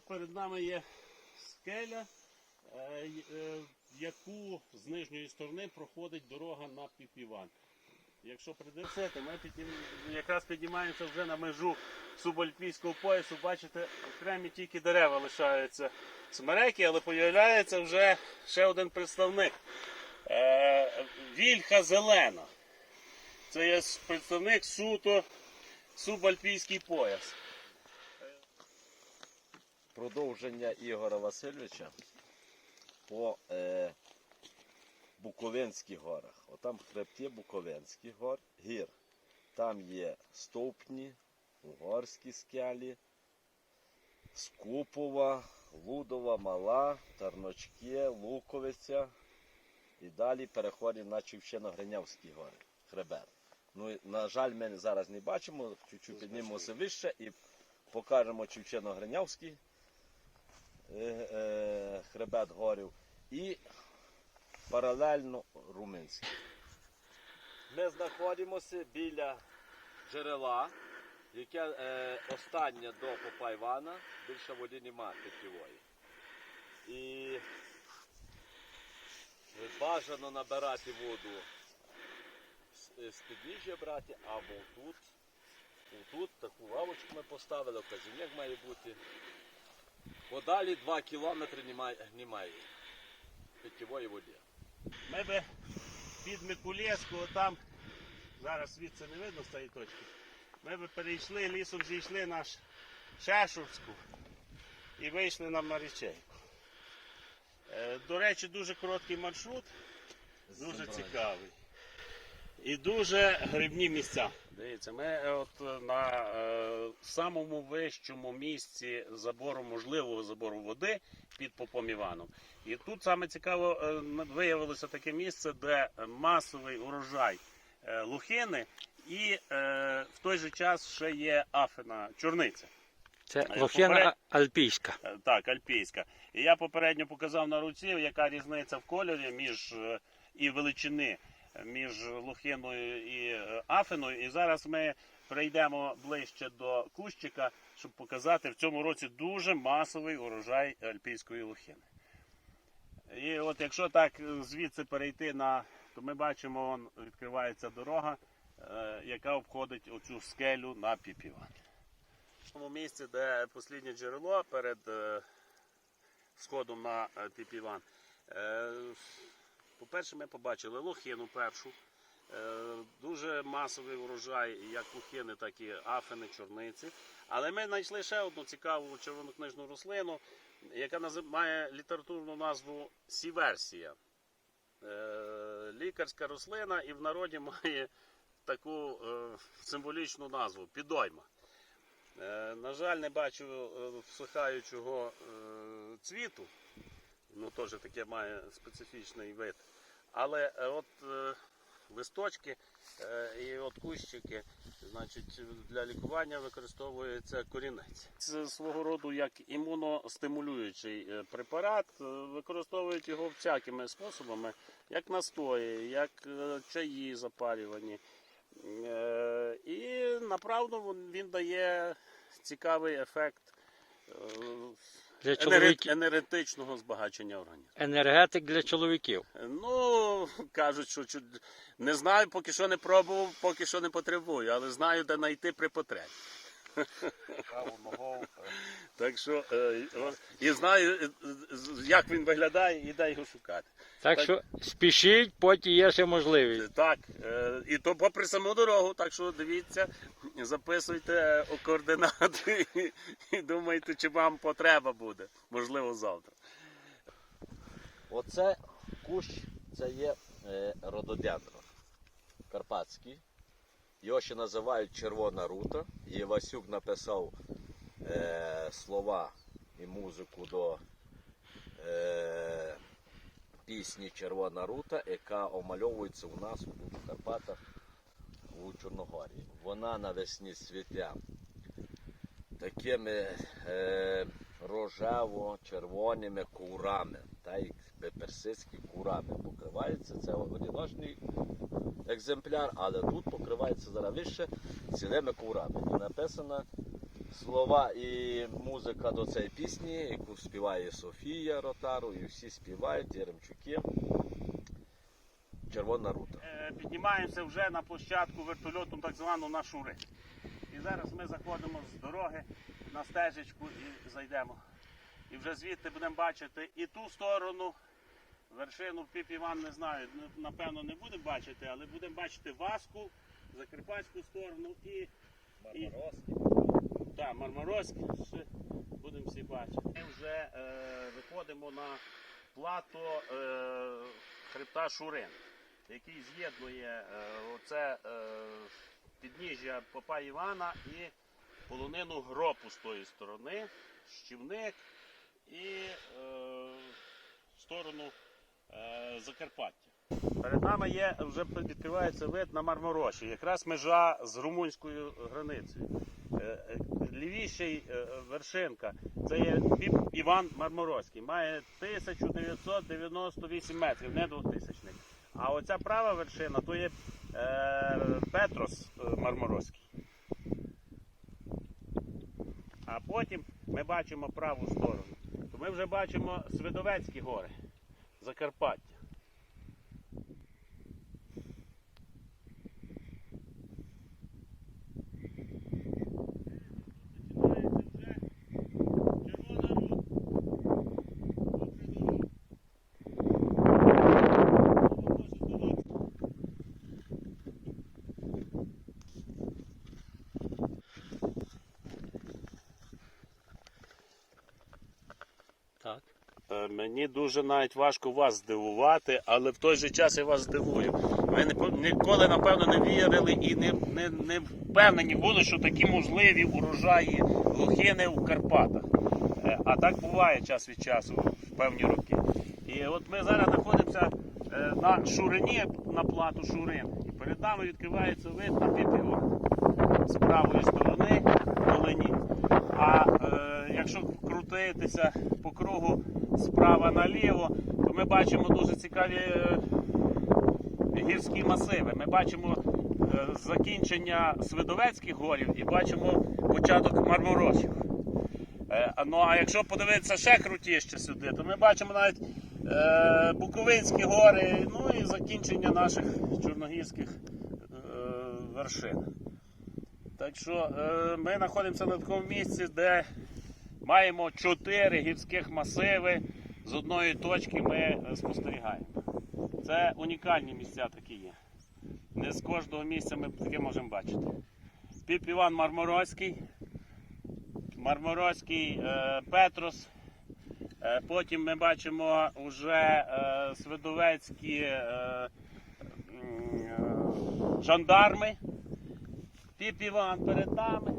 перед нами є скеля, е, е, яку з нижньої сторони проходить дорога на Піпіван. Якщо придивитися, ми піднім... якраз піднімаємося вже на межу субальпійського поясу. Бачите, окремі тільки дерева лишаються смереки, але появляється вже ще один представник. Е, Вільха зелена. Це є представник суто субальпійський пояс. Продовження Ігора Васильовича по е, Буковинських горах. Отам в хребті Буковинських гор, гір. Там є стовпні, угорські скелі, Скупова, Лудова, Мала, Тарночки, Луковиця. І далі переходимо на Чівчино-Гринявські гори, хребет. Ну, на жаль, ми зараз не бачимо, чуть-чуть піднімемося вище і покажемо Чівчино-Гринявський хребет горів і паралельно румунський. Ми знаходимося біля джерела, яке е, останнє до Попайвана, більше води немає питьової. І бажано набирати воду з- підніжжя брати або тут. Тут таку лавочку ми поставили, вказівник має бути. Подалі 2 кілометри немає, немає питьової води. Ми би під Микулєвську, там зараз звідси не видно з цієї точки. Ми би перейшли, лісом зійшли на Ш- Шешурську і вийшли на Марічейку. Е, До речі, дуже короткий маршрут, дуже цікавий. І дуже грибні місця. Дивіться, ми е, от е, на е, самому вищому місці забору, можливого забору води під Попом Іваном. І тут саме цікаво е, виявилося таке місце, де масовий урожай е, лухини і е, в той же час ще є афина чорниця. Це лохина поперед- альпійська. Е, Так, альпійська. І я попередньо показав на руці, яка різниця в кольорі між е, і величини між лухиною і е, афиною. І зараз ми прийдемо ближче до кущика, щоб показати в цьому році дуже масовий урожай альпійської лухини. І от якщо так звідси перейти на, то ми бачимо, вон відкривається дорога, е, яка обходить оцю скелю на Піпіван. В тому місці, де посліднє джерело перед е, сходом на Піпіван. По-перше, ми побачили лохину першу. Е, дуже масовий урожай як лохини, так і афини, чорниці. Але ми знайшли ще одну цікаву червонокнижну рослину, яка має літературну назву сіверсія. Е, лікарська рослина і в народі має таку е, символічну назву підойма. На жаль, не бачу всихаючого цвіту. Ну, теж таке має специфічний вид. Але е, от е, листочки е, і от кущики, значить, для лікування використовується корінець. Це свого роду як імуностимулюючий препарат. Використовують його всякими способами, як настої, як чаї запарювані. І направду він- дає цікавий ефект Для чоловіків. енергетичного збагачення організму. Енергетик для чоловіків. Ну, кажуть, що чу- не знаю, поки що не пробував, поки що не потребую, але знаю, де знайти при потребі. Так що е, і знаю, е, як він виглядає і де його шукати. Так Так. що спішіть, потім є ще можливість. Так, е, і то попри саму дорогу, так що дивіться, записуйте координати і, і думайте, чи вам потреба буде, можливо, завтра. Оце кущ, це є е, рододендрон карпатський. Його ще називають Червона рута. І Васюк написав е, слова і музику до е, пісні Червона рута, яка омальовується у нас у Карпатах у Чорногорії. Вона навесні цвіте такими е, рожево-червоними курами, та як персидські курами покривається. Це одиночний екземпляр, але тут покривається зараз вище цілими курами. І написано слова і музика до цієї пісні, яку співає Софія Ротару, і всі співають, Єремчуки. Червона рута. Е, Піднімаємося вже на площадку вертольоту, так звану на Шури. І зараз ми заходимо з дороги на стежечку і зайдемо. І вже звідти будемо бачити і ту сторону, вершину Піп Іван не знаю, ну, напевно не будемо бачити, але будемо бачити Васку, Закарпатську сторону і, і так, Мармаровський ще будемо всі бачити. Ми вже е, виходимо на плато е, хребта Шурин, який з'єднує е, оце е, підніжжя Попа Івана і полонину гропу з тої сторони, щівник і е, в сторону е, Закарпаття. Перед нами є вже відкривається вид на Мармороші, якраз межа з румунською границею. Е, е, Лівіший е, вершинка це є Піп Іван Марморозький. Має 1998 метрів, не 2000. А оця права вершина то є е, Петрос Марморозький. А потім ми бачимо праву сторону. Ми вже бачимо Свидовецькі гори, Закарпаття. Так. Е, Мені дуже навіть важко вас здивувати, але в той же час я вас здивую. Не ніколи, напевно, не вірили і не, не, не впевнені були, що такі можливі урожаї лохини в Карпатах. Е, А так буває час від часу в певні роки. І от ми зараз знаходимося е, на Шурині, на плату Шурин. І перед нами відкривається вид на Піпіон з правої сторони долині. А е, якщо крутитися по кругу справа наліво, то ми бачимо дуже цікаві е, гірські масиви. Ми бачимо е, закінчення Свидовецьких горів і бачимо початок Марморосів. Е, ну а якщо подивитися ще крутіше сюди, то ми бачимо навіть е, Буковинські гори, ну і закінчення наших чорногірських е, вершин. Так що е, ми знаходимося на такому місці, де маємо чотири гірських масиви. З одної точки ми е, спостерігаємо. Це унікальні місця такі є. Не з кожного місця ми таке можемо бачити. Піп Іван Марморозький, Марморозький е, Петрос. Е, потім ми бачимо вже е, Свидовецькі е, е, жандарми. Піп Іван перед нами.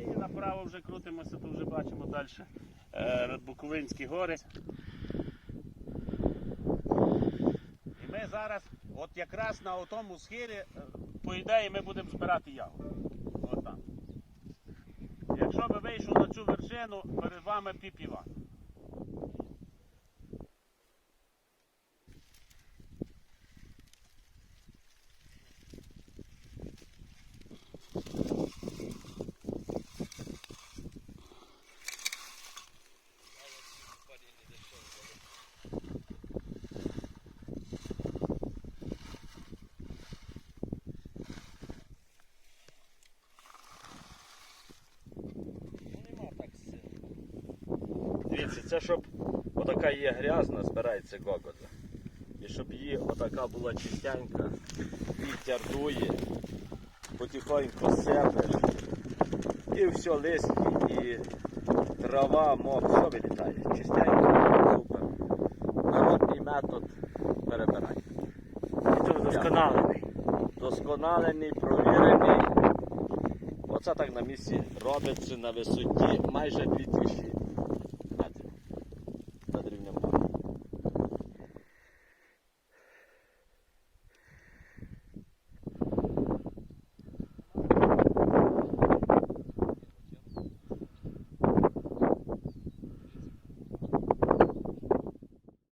І направо вже крутимося, то вже бачимо далі е, Буковинські гори. І ми зараз, от якраз на тому схилі, е, по ідеї, ми будемо збирати ягоди. От. Якщо би вийшов на цю вершину, перед вами Піп Іван. Дивіться, це щоб отака є грязна, збирається гогода. І щоб її отака була чистенька, вітер дує, потихоньку сепеш, і все листки, і трава, мох, все вилітає. Чистенько, супер. Народний метод перебирання. Це вдосконалений. Досконалений, провірений. Оце так на місці робиться на висоті майже 2000